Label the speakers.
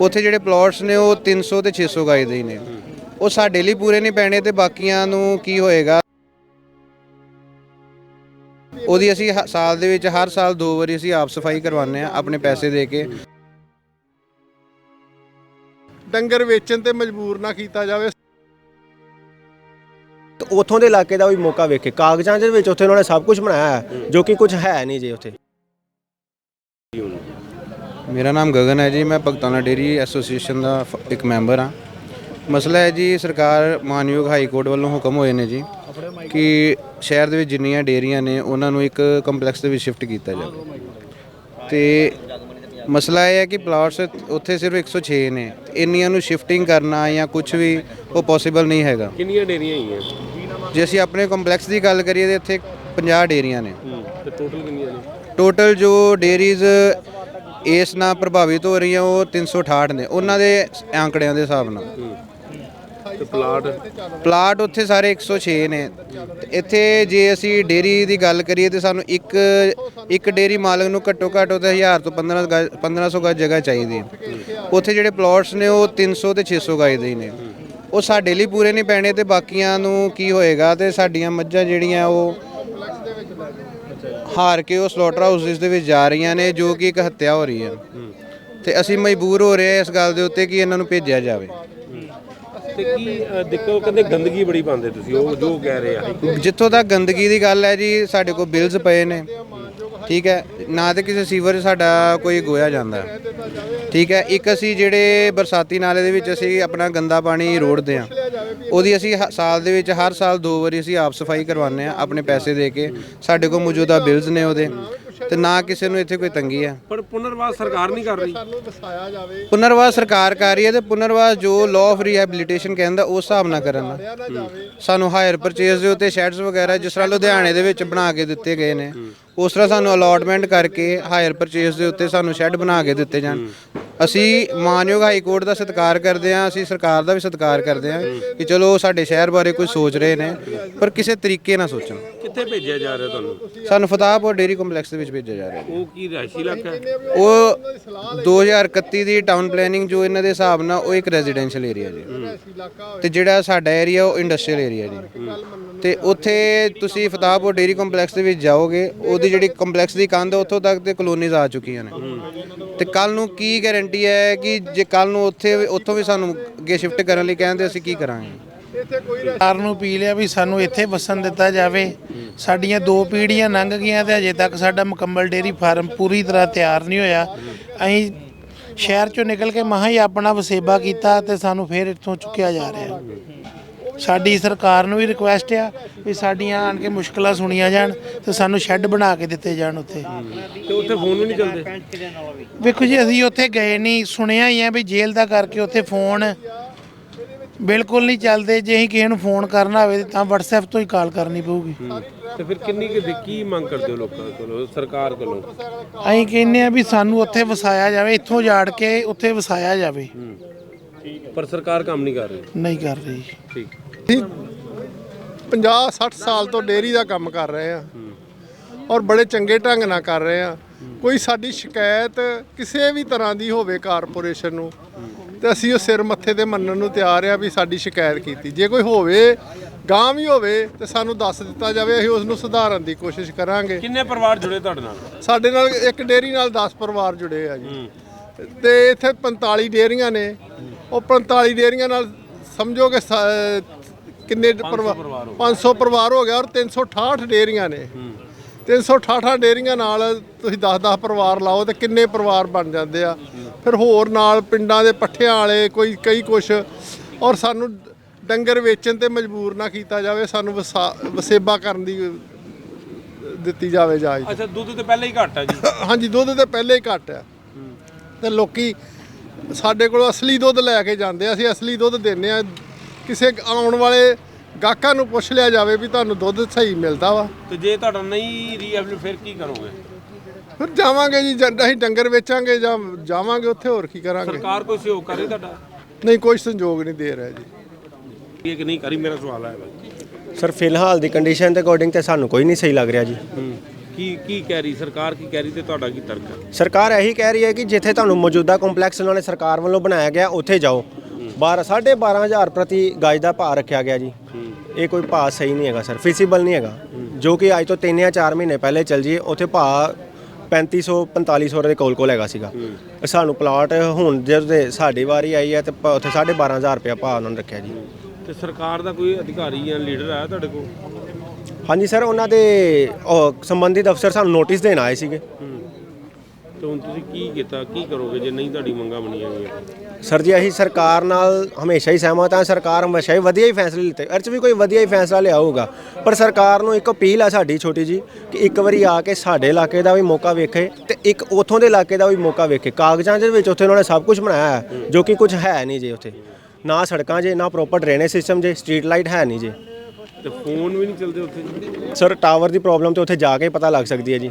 Speaker 1: ਉੱਥੇ ਜਿਹੜੇ ਪਲਾਟਸ ਨੇ ਉਹ 300 ਤੇ 600 ਗਾਇ ਦੇ ਹੀ ਨੇ। ਉਹ ਸਾਡੇ ਲਈ ਪੂਰੇ ਨਹੀਂ ਪੈਣੇ ਤੇ ਬਾਕੀਆਂ ਨੂੰ ਕੀ ਹੋਏਗਾ? ਉਹਦੀ ਅਸੀਂ ਹ- ਸਾਲ ਦੇ ਵਿੱਚ ਹਰ ਸਾਲ ਦੋ ਵਾਰੀ ਅਸੀਂ ਆਪ ਸਫ਼ਾਈ ਕਰਵਾਉਂਦੇ ਆ ਆਪਣੇ ਪੈਸੇ ਦੇ ਕੇ।
Speaker 2: ਡੰਗਰ ਵੇਚਣ ਤੇ ਮਜਬੂਰ ਨਾ ਕੀਤਾ ਜਾਵੇ।
Speaker 3: ਤੇ ਉਥੋਂ ਦੇ ਇਲਾਕੇ ਦਾ ਵੀ ਮੌਕਾ ਵੇਖੇ। ਕਾਗਜ਼ਾਂ ਦੇ ਵਿੱਚ ਉੱਥੇ ਉਹਨਾਂ ਨੇ ਸਭ ਕੁਝ ਬਣਾਇਆ ਹੈ ਜੋ ਕਿ ਕੁਝ ਹੈ ਨਹੀਂ ਜੀ ਉੱਥੇ।
Speaker 1: ਮੇਰਾ ਨਾਮ ਗਗਨ ਹੈ ਜੀ ਮੈਂ ਭਗਤਾਨਾ ਡੇਰੀ ਐਸੋਸੀਏਸ਼ਨ ਦਾ ਫ- ਇੱਕ ਮੈਂਬਰ ਹਾਂ। ਮਸਲਾ ਹੈ ਜੀ ਸਰਕਾਰ ਮਾਨਯੋਗ ਹਾਈ ਕੋਰਟ ਵੱਲੋਂ ਹੁਕਮ ਹੋਏ ਨੇ ਜੀ ਕਿ ਸ਼ਹਿਰ ਦੇ ਵਿੱਚ ਜਿੰਨੀਆਂ ਡੇਰੀਆਂ ਨੇ ਉਹਨਾਂ ਨੂੰ ਇੱਕ ਕੰਪਲੈਕਸ ਦੇ ਵਿੱਚ ਸ਼ਿਫਟ ਕੀਤਾ ਜਾਵੇ। ਤੇ ਮਸਲਾ ਇਹ ਹੈ ਕਿ ਪਲਾਟਸ ਉੱਥੇ ਸਿਰਫ 106 ਨੇ ਇੰਨੀਆਂ ਨੂੰ ਸ਼ਿਫਟਿੰਗ ਕਰਨਾ ਜਾਂ ਕੁਝ ਵੀ ਉਹ ਪੋਸੀਬਲ ਨਹੀਂ ਹੈਗਾ।
Speaker 4: ਕਿੰਨੀਆਂ ਡੇਰੀਆਂ ਹੈਗੀਆਂ?
Speaker 1: ਜੇ ਅਸੀਂ ਆਪਣੇ ਕੰਪਲੈਕਸ ਦੀ ਗੱਲ ਕਰੀਏ ਤੇ ਇੱਥੇ 50 ਡੇਰੀਆਂ ਨੇ।
Speaker 4: ਤੇ ਟੋਟਲ ਕਿੰਨੀਆਂ ਨੇ?
Speaker 1: ਟੋਟਲ ਜੋ ਡੇਰੀਜ਼ ਇਸ ਨਾਲ ਪ੍ਰਭਾਵਿਤ ਹੋ ਰਹੀਆਂ ਉਹ 368 ਨੇ ਉਹਨਾਂ ਦੇ ਆંકੜਿਆਂ ਦੇ ਹਿਸਾਬ ਨਾਲ।
Speaker 4: ਤੇ ਪਲਾਟ?
Speaker 1: ਪਲਾਟ ਉੱਥੇ ਸਾਰੇ 106 ਨੇ। ਤੇ ਇੱਥੇ ਜੇ ਅਸੀਂ ਡੇਰੀ ਦੀ ਗੱਲ ਕਰੀਏ ਤੇ ਸਾਨੂੰ ਇੱਕ ਇੱਕ ਡੇਰੀ ਮਾਲਕ ਨੂੰ ਘੱਟੋ ਘੱਟ ਉਹਦੇ 1000 ਤੋਂ 15 ਗਜ 1500 ਗਜ ਜਗ੍ਹਾ ਚਾਹੀਦੀ ਹੈ। ਉੱਥੇ ਜਿਹੜੇ ਪਲਾਟਸ ਨੇ ਉਹ 300 ਤੇ 600 ਗਜ ਦੇ ਹੀ ਨੇ। ਉਹ ਸਾਡੇ ਲਈ ਪੂਰੇ ਨਹੀਂ ਪੈਣੇ ਤੇ ਬਾਕੀਆਂ ਨੂੰ ਕੀ ਹੋਏਗਾ ਤੇ ਸਾਡੀਆਂ ਮੱਝਾਂ ਜਿਹੜੀਆਂ ਉਹ ਹਾਰ ਕੇ ਉਹ ਸਲੋਟਰ ਹਾਊਸਿਸ ਦੇ ਵਿੱਚ ਜਾ ਰਹੀਆਂ ਨੇ ਜੋ ਕਿ ਇੱਕ ਹੱਤਿਆ ਹੋ ਰਹੀ ਹੈ। ਤੇ ਅਸੀਂ ਮਜਬੂਰ ਹੋ ਰਹੇ ਹਾਂ ਇਸ ਗੱਲ ਦੇ ਉੱਤੇ ਕਿ ਇਹਨਾਂ ਨੂੰ ਭੇਜਿਆ ਜਾਵੇ।
Speaker 4: ਤੇ ਕੀ ਅ, ਦੇਖੋ ਕਹਿੰਦੇ ਗੰਦਗੀ ਬੜੀ ਪਾਉਂਦੇ ਤੁਸੀਂ ਉਹ ਜੋ ਕਹਿ ਰਹੇ ਆ।
Speaker 1: ਜਿੱਥੋਂ ਤੱਕ ਗੰਦਗੀ ਦੀ ਗੱਲ ਹੈ ਜੀ ਸਾਡੇ ਕੋਲ ਬਿਲਸ ਪਏ ਨੇ। ਠੀਕ ਹੈ ਨਾ ਤੇ ਕਿਸੇ ਸੀਵਰ 'ਚ ਸਾਡਾ ਕੋਈ ਗੋਇਆ ਜਾਂਦਾ। ਠੀਕ ਹੈ ਇੱਕ ਅਸੀਂ ਜਿਹੜੇ ਬਰਸਾਤੀ ਨਾਲੇ ਦੇ ਵਿੱਚ ਅਸੀਂ ਆਪਣਾ ਗੰਦਾ ਪਾਣੀ ਰੋੜਦੇ ਆ ਉਹਦੀ ਅਸੀਂ ਹ- ਸਾਲ ਦੇ ਵਿੱਚ ਹਰ ਸਾਲ ਦੋ ਵਾਰੀ ਅਸੀਂ ਆਪ ਸਫ਼ਾਈ ਕਰਵਾਉਂਦੇ ਆ ਆਪਣੇ ਪੈਸੇ ਦੇ ਕੇ। ਸਾਡੇ ਕੋਲ ਮੌਜੂਦਾ ਬਿਲਸ ਨੇ ਉਹਦੇ। ਤੇ ਨਾ ਕਿਸੇ ਨੂੰ ਇੱਥੇ ਕੋਈ ਤੰਗੀ ਹੈ।
Speaker 4: ਪਰ ਪੁਨਰਵਾਸ ਸਰਕਾਰ ਨਹੀਂ ਕਰ ਰਹੀ।
Speaker 1: ਪੁਨਰਵਾਸ ਸਰਕਾਰ ਕਰ ਰਹੀ ਹੈ ਤੇ ਪੁਨਰਵਾਸ ਜੋ ਲਾਅ ਆਫ ਰੀਹੈਬਿਲਿਟੇਸ਼ਨ ਕਹਿੰਦਾ ਉਸ ਹਿਸਾਬ ਨਾਲ ਕਰਨ ਦਾ। ਸਾਨੂੰ ਹਾਇਰ ਪਰਚੇਸ ਦੇ ਉੱਤੇ ਸ਼ੈਡਸ ਵਗੈਰਾ ਜਿਸ ਤਰ੍ਹਾਂ ਲੁਧਿਆਣੇ ਦੇ ਵਿੱਚ ਬਣਾ ਕੇ ਦਿੱਤੇ ਗਏ ਨੇ ਉਸ ਤਰ੍ਹਾਂ ਸਾਨੂੰ ਅਲਾਟਮੈਂਟ ਕਰਕੇ ਹਾਇਰ ਪਰਚੇਸ ਦੇ ਉੱਤੇ ਸਾਨੂੰ ਸ਼ੈੱਡ ਬਣਾ ਕੇ ਦਿੱਤੇ ਜਾਣ। ਅਸੀਂ ਮਾਨਯੋਗ ਹਾਈ ਕੋਰਟ ਦਾ ਸਤਿਕਾਰ ਕਰਦੇ ਹਾਂ, ਅਸੀਂ ਸਰਕਾਰ ਦਾ ਵੀ ਸਤਿਕਾਰ ਕਰਦੇ ਹਾਂ ਕਿ ਚਲੋ ਉਹ ਸਾਡੇ ਸ਼ਹਿਰ ਬਾਰੇ ਕੁਝ ਸੋਚ ਰਹੇ ਨੇ, ਪਰ ਕਿਸੇ ਤਰੀਕੇ ਨਾਲ ਸੋਚਣ।
Speaker 4: ਕਿੱਥੇ ਭੇਜਿਆ ਜਾ ਰਿਹਾ ਤੁਹਾਨੂੰ?
Speaker 1: ਸਾਨੂੰ ਫਤਾਹਪੁਰ ਡੇਰੀ ਕੰਪਲੈਕਸ ਦੇ ਵਿੱਚ ਭੇਜਿਆ ਜਾ ਰਿਹਾ
Speaker 4: ਉਹ ਕੀ ਰਿਹਾਇਸ਼ੀ ਇਲਾਕਾ ਹੈ?
Speaker 1: ਉਹ 2031 ਦੀ ਟਾਊਨ ਪਲੈਨਿੰਗ ਜੋ ਇਹਨਾਂ ਦੇ ਹਿਸਾਬ ਨਾਲ ਉਹ ਇੱਕ ਰੈਜ਼ੀਡੈਂਸ਼ੀਅਲ ਏਰੀਆ ਜੀ। ਤੇ ਜਿਹੜਾ ਸਾਡਾ ਏਰੀਆ ਉਹ ਇੰਡਸਟਰੀਅਲ ਏਰੀਆ ਜੀ। ਤੇ ਉੱਥੇ ਤੁਸੀਂ ਫਤਾਹਪੁਰ ਡੇਰੀ ਕੰਪਲੈਕਸ ਦੇ ਵਿੱਚ ਜਾਓਗੇ ਉਹਦੀ ਜਿਹੜੀ ਕੰਪਲੈਕਸ ਦੀ ਕੰਧ ਹੈ, ਉੱਥੋਂ ਤੱਕ ਤੇ ਕਲੋਨੀਜ਼ ਆ ਚੁੱਕੀਆਂ ਨੇ। ਤੇ ਕੱਲ ਨੂੰ ਕੀ ਗਾਰੰਟੀ ਹੈ ਕਿ ਜੇ ਕੱਲ ਨੂੰ ਉੱਥੇ ਉੱਥੋਂ ਵੀ ਸਾਨੂੰ ਅੱਗੇ ਸ਼ਿਫਟ ਕਰਨ ਲਈ ਕਹਿੰਦੇ ਅਸੀਂ ਕੀ ਕਰਾਂਗੇ?
Speaker 5: ਸਰਕਾਰ ਨੂੰ ਅਪੀਲ ਹੈ ਵੀ ਸਾਨੂੰ ਇੱਥੇ ਵਸਣ ਦਿੱਤਾ ਜਾਵੇ। ਸਾਡੀਆਂ ਦੋ ਪੀੜ੍ਹੀਆਂ ਲੰਘ ਗਈਆਂ ਤੇ ਅਜੇ ਤੱਕ ਸਾਡਾ ਮੁਕੰਮਲ ਡੇਰੀ ਫਾਰਮ ਪੂਰੀ ਤਰ੍ਹਾਂ ਤਿਆਰ ਨਹੀਂ ਹੋਇਆ। ਅਸੀਂ ਸ਼ਹਿਰ ਚੋਂ ਨਿਕਲ ਕੇ ਮਹਾਂ ਹੀ ਆਪਣਾ ਵਸੇਬਾ ਕੀਤਾ ਤੇ ਸਾਨੂੰ ਫੇਰ ਇੱਥੋਂ ਚੁੱਕਿਆ ਜਾ ਰਿਹਾ। ਸਾਡੀ ਸਰਕਾਰ ਨੂੰ ਵੀ ਰਿਕੁਐਸਟ ਆ ਵੀ ਸਾਡੀਆਂ ਆਣ ਕੇ ਮੁਸ਼ਕਲਾਂ ਸੁਣੀਆਂ ਜਾਣ ਤੇ ਸਾਨੂੰ ਸ਼ੈੱਡ ਬਣਾ ਕੇ ਦਿੱਤੇ ਜਾਣ ਉੱਥੇ।
Speaker 4: ਤੇ ਉੱਥੇ ਫੋਨ ਵੀ ਨਹੀਂ ਚੱਲਦੇ?
Speaker 5: ਵੇਖੋ ਜੀ ਅਸੀਂ ਉੱਥੇ ਗਏ ਨਹੀਂ ਸੁਣਿਆ ਹੀ ਆ ਵੀ ਜੇਲ੍ਹ ਦਾ ਕਰਕੇ ਉੱਥੇ ਫੋਨ ਬਿਲਕੁਲ ਨਹੀਂ ਚੱਲਦੇ। ਜੇ ਅਸੀਂ ਕਿਸੇ ਨੂੰ ਫੋਨ ਕਰਨਾ ਹੋਵੇ ਤਾਂ WhatsApp ਤੋਂ ਹੀ ਕਾਲ ਕਰਨੀ ਪਊਗੀ।
Speaker 4: ਤੇ ਫਿਰ ਕਿੰਨੀ ਕੁ ਕੀ ਮੰਗ ਕਰਦੇ ਹੋ ਲੋਕਾਂ ਕੋਲੋਂ ਸਰਕਾਰ ਕੋਲੋਂ?
Speaker 5: ਅਸੀਂ ਕਹਿੰਦੇ ਆ ਵੀ ਸਾਨੂੰ ਉੱਥੇ ਵਸਾਇਆ ਜਾਵੇ ਇੱਥੋਂ ਜਾੜ ਕੇ ਉੱਥੇ ਵਸਾਇਆ ਜਾਵੇ।
Speaker 4: ਪਰ ਸਰਕਾਰ ਕੰਮ ਨਹੀਂ ਕਰ ਰਹੀ।
Speaker 5: ਨਹੀਂ ਕਰ ਰਹੀ।
Speaker 4: ਠੀਕ।
Speaker 2: 50 60 ਸਾਲ ਤੋਂ ਡੇਰੀ ਦਾ ਕੰਮ ਕਰ ਰਹੇ ਆ ਔਰ ਬੜੇ ਚੰਗੇ ਢੰਗ ਨਾਲ ਕਰ ਰਹੇ ਆ ਕੋਈ ਸਾਡੀ ਸ਼ਿਕਾਇਤ ਕਿਸੇ ਵੀ ਤਰ੍ਹਾਂ ਦੀ ਹੋਵੇ ਕਾਰਪੋਰੇਸ਼ਨ ਨੂੰ ਤੇ ਅਸੀਂ ਉਹ ਸਿਰ ਮੱਥੇ ਤੇ ਮੰਨਣ ਨੂੰ ਤਿਆਰ ਆ ਵੀ ਸਾਡੀ ਸ਼ਿਕਾਇਤ ਕੀਤੀ। ਜੇ ਕੋਈ ਹੋਵੇ ਗਾਂ ਵੀ ਹੋਵੇ ਤੇ ਸਾਨੂੰ ਦੱਸ ਦਿੱਤਾ ਜਾਵੇ ਅਸੀਂ ਉਸ ਨੂੰ ਸੁਧਾਰਨ ਦੀ ਕੋਸ਼ਿਸ਼ ਕਰਾਂਗੇ।
Speaker 4: ਕਿੰਨੇ ਪਰਿਵਾਰ ਜੁੜੇ ਤੁਹਾਡੇ ਨਾਲ?
Speaker 2: ਸਾਡੇ ਨਾਲ ਇੱਕ ਡੇਰੀ ਨਾਲ 10 ਪਰਿਵਾਰ ਜੁੜੇ ਆ ਜੀ। ਤੇ ਇੱਥੇ 45 ਡੇਰੀਆਂ ਨੇ। ਉਹ 45 ਡੇਰੀਆਂ ਨਾਲ ਸਮਝੋ ਕਿ ਕਿੰਨੇ ਪਰਿਵਾਰ 500 ਪਰਿਵਾਰ ਹੋ ਗਿਆ ਔਰ 368 ਡੇਰੀਆਂ ਨੇ। 368 ਡੇਰੀਆਂ ਨਾਲ ਤੁਸੀਂ 10-10 ਪਰਿਵਾਰ ਲਾਓ ਤੇ ਕਿੰਨੇ ਪਰਿਵਾਰ ਬਣ ਜਾਂਦੇ ਆ। ਫਿਰ ਹੋਰ ਨਾਲ ਪਿੰਡਾਂ ਦੇ ਪੱਠਿਆਂ ਵਾਲੇ ਕੋਈ ਕਈ ਕੁਛ। ਔਰ ਸਾਨੂੰ ਡੰਗਰ ਵੇਚਣ ਤੇ ਮਜਬੂਰ ਨਾ ਕੀਤਾ ਜਾਵੇ ਸਾਨੂੰ ਵਸਾ- ਵਸੇਬਾ ਕਰਨ ਦੀ ਦਿੱਤੀ ਜਾਵੇ ਜਾਇਜ਼।
Speaker 4: ਅੱਛਾ ਦੁੱਧ ਤੇ ਪਹਿਲਾਂ ਹੀ ਘੱਟ ਆ ਜੀ।
Speaker 2: ਹਾਂਜੀ ਦੁੱਧ ਤੇ ਪਹਿਲੇ ਹੀ ਘੱਟ ਆ। ਤੇ ਲੋਕੀ ਸਾਡੇ ਕੋਲ ਅਸਲੀ ਦੁੱਧ ਲੈ ਕੇ ਜਾਂਦੇ ਆ ਅਸੀਂ ਅਸਲੀ ਦੁੱਧ ਦਿੰਨੇ ਆ। ਕਿਸੇ ਆਉਣ ਵਾਲੇ ਗਾਹਕਾਂ ਨੂੰ ਪੁੱਛ ਲਿਆ ਜਾਵੇ ਵੀ ਤੁਹਾਨੂੰ ਦੁੱਧ ਸਹੀ ਮਿਲਦਾ ਵਾ।
Speaker 4: ਤੇ ਜੇ ਤੁਹਾਡਾ ਨਹੀਂ ਰੀਐਬਲ ਫਿਰ ਕੀ ਕਰੋਗੇ?
Speaker 2: ਫਿਰ ਜਾਵਾਂਗੇ ਜੀ ਜਦ ਅਸੀਂ ਡੰਗਰ ਵੇਚਾਂਗੇ ਜਾਂ ਜਾਵਾਂਗੇ ਉੱਥੇ ਹੋਰ ਕੀ ਕਰਾਂਗੇ?
Speaker 4: ਸਰਕਾਰ ਕੋਈ ਸਹਿਯੋਗ ਕਰੇ ਤੁਹਾਡਾ?
Speaker 2: ਨਹੀਂ ਕੋਈ ਸੰਯੋਗ ਨਹੀਂ ਦੇ ਰਿਹਾ ਜੀ।
Speaker 4: ਇਹ ਕਿ ਨਹੀਂ ਕਰੀ ਮੇਰਾ ਸਵਾਲ ਹੈ ਬਸ
Speaker 3: ਸਰ ਫਿਲਹਾਲ ਦੀ ਕੰਡੀਸ਼ਨ ਦੇ ਅਕੋਰਡਿੰਗ ਤੇ ਸਾਨੂੰ ਕੋਈ ਨਹੀਂ ਸਹੀ ਲੱਗ ਰਿਹਾ ਜੀ।
Speaker 4: ਕੀ ਕੀ ਕਹਿ ਰਹੀ? ਸਰਕਾਰ ਕੀ ਕਹਿ ਰਹੀ ਤੇ ਤੁਹਾਡਾ ਕੀ ਤਰਕ ਹੈ?
Speaker 3: ਸਰਕਾਰ ਇਹੀ ਕਹਿ ਰਹੀ ਹੈ ਕਿ ਜਿੱਥੇ ਤੁਹਾਨੂੰ ਮੌਜੂਦਾ ਕੰਪਲੈਕਸ ਉਹਨਾਂ ਨੇ ਸਰਕਾਰ ਵੱਲੋਂ ਬਣਾਇਆ ਗਿਆ ਉੱਥੇ ਜਾਓ। 12 12500 ਪ੍ਰਤੀ ਗਜ ਦਾ ਭਾਅ ਰੱਖਿਆ ਗਿਆ ਜੀ। ਇਹ ਕੋਈ ਭਾਅ ਸਹੀ ਨਹੀਂ ਹੈਗਾ ਸਰ ਫਿਜ਼ੀਬਲ ਨਹੀਂ ਹੈਗਾ। ਜੋ ਕਿ ਅੱਜ ਤੋਂ 3 ਜਾਂ 4 ਮਹੀਨੇ ਪਹਿਲੇ ਚੱਲ ਜੀਏ ਉੱਥੇ ਭਾਅ 3500 4500 ਦੇ ਕੋਲ ਕੋਲ ਹੈਗਾ ਸੀਗਾ। ਸਾਨੂੰ ਪਲਾਟ ਹੁਣ ਜਦੋਂ ਸਾਡੀ ਵਾਰੀ ਆਈ ਹੈ ਤੇ ਪ- ਉੱਥੇ 12500 ਰੁਪਇਆ ਭਾਅ ਉਹਨਾਂ ਨੇ ਰੱਖਿਆ ਜੀ।
Speaker 4: ਤੇ ਸਰਕਾਰ ਦਾ ਕੋਈ ਅਧਿਕਾਰੀ ਜਾਂ ਲੀਡਰ ਆਇਆ ਤੁਹਾਡੇ ਕੋਲ?
Speaker 3: ਹਾਂਜੀ ਸਰ ਉਹਨਾਂ ਦੇ ਉਹ ਸੰਬੰਧਿਤ ਅਫਸਰ ਸਾਨੂੰ ਨੋਟਿਸ ਦੇਣ ਆਏ ਸੀਗੇ।
Speaker 4: ਤੇ ਹੁਣ ਤੁਸੀਂ ਕੀ ਕੀਤਾ ਕੀ ਕਰੋਗੇ ਜੇ ਨਹੀਂ ਤੁਹਾਡੀ ਮੰਗਾਂ ਬਣੀਆਂ ਗਈਆਂ?
Speaker 3: ਸਰ ਜੀ ਅਸੀਂ ਸਰਕਾਰ ਨਾਲ ਹਮੇਸ਼ਾ ਹੀ ਸਹਿਮਤ ਹਾਂ। ਸਰਕਾਰ ਹਮੇਸ਼ਾ ਹੀ ਵਧੀਆ ਹੀ ਫੈਸਲੇ ਲਿੱਤੇ। ਅਰਚ ਵੀ ਕੋਈ ਵਧੀਆ ਹੀ ਫੈਸਲਾ ਲਿਆ ਹੋਊਗਾ। ਪਰ ਸਰਕਾਰ ਨੂੰ ਇੱਕ ਅਪੀਲ ਆ ਸਾਡੀ ਛੋਟੀ ਜੀ ਕਿ ਇੱਕ ਵਾਰੀ ਆ ਕੇ ਸਾਡੇ ਇਲਾਕੇ ਦਾ ਵੀ ਮੌਕਾ ਵੇਖੇ ਤੇ ਇੱਕ ਉਥੋਂ ਦੇ ਇਲਾਕੇ ਦਾ ਵੀ ਮੌਕਾ ਵੇਖੇ। ਕਾਗਜ਼ਾਂ ਦੇ ਵਿੱਚ ਉੱਥੇ ਉਹਨਾਂ ਨੇ ਸਭ ਕੁਝ ਬਣਾਇਆ ਹੈ ਜੋ ਕਿ ਕੁਝ ਹੈ ਨਹੀਂ ਜੀ ਉੱਥੇ। ਨਾ ਸੜਕਾਂ ਜੇ ਨਾ ਪ੍ਰੋਪਰ ਡਰੇਨੇਜ ਸਿਸਟਮ ਜੇ ਸਟਰੀਟ ਲਾਈਟ ਹੈ ਨਹੀਂ ਜੀ।
Speaker 4: ਤੇ ਫੋਨ ਵੀ ਨਹੀਂ ਚੱਲਦੇ ਉੱਥੇ
Speaker 3: ਸਰ ਟਾਵਰ ਦੀ ਪ੍ਰੋਬਲਮ ਤੇ ਉੱਥੇ ਜਾ ਕੇ ਹੀ ਪਤਾ ਲੱਗ ਸਕਦੀ ਹੈ ਜੀ।